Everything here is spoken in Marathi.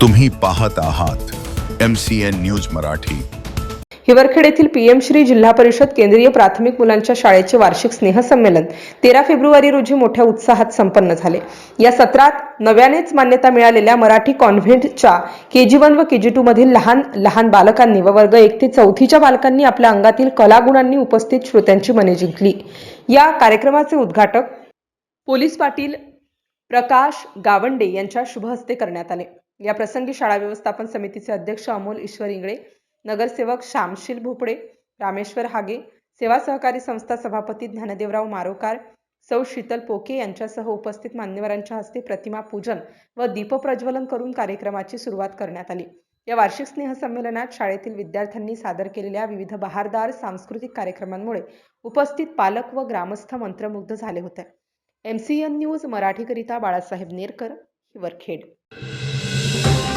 तुम्ही पाहत आहात M C N news Marathi. Hiwarkhed येथील पीएम श्री जिल्हा परिषद केंद्रीय प्राथमिक मुलांच्या शाळेचे वार्षिक स्नेहसंमेलन तेरा फेब्रुवारी रोजी मोठ्या उत्साहात संपन्न झाले. या सत्रात नव्यानेच मान्यता मिळालेल्या मराठी कॉन्व्हेंटच्या के जी वन व के जी टू मधील लहान लहान बालकांनी व वर्ग एक ते चौथीच्या बालकांनी आपल्या अंगातील कलागुणांनी उपस्थित श्रोत्यांची मने जिंकली. या कार्यक्रमाचे उद्घाटक पोलीस पाटील प्रकाश गावंडे यांच्या शुभ हस्ते करण्यात आले. या प्रसंगी शाळा व्यवस्थापन समितीचे अध्यक्ष अमोल ईश्वर इंगळे नगरसेवक श्यामशील भोपळे रामेश्वर हागे सेवा सहकारी संस्था सभापती ज्ञानदेवराव मारोकार सौ शीतल पोके यांच्यासह उपस्थित मान्यवरांच्या हस्ते प्रतिमा पूजन व दीपप्रज्वलन करून कार्यक्रमाची सुरुवात करण्यात आली. या वार्षिक स्नेहसंमेलनात शाळेतील विद्यार्थ्यांनी सादर केलेल्या विविध बहारदार सांस्कृतिक कार्यक्रमांमुळे उपस्थित पालक व ग्रामस्थ मंत्रमुग्ध झाले होते. एम सी एन न्यूज मराठीकरिता बाळासाहेब नेरकर हिवरखेड. Thank you.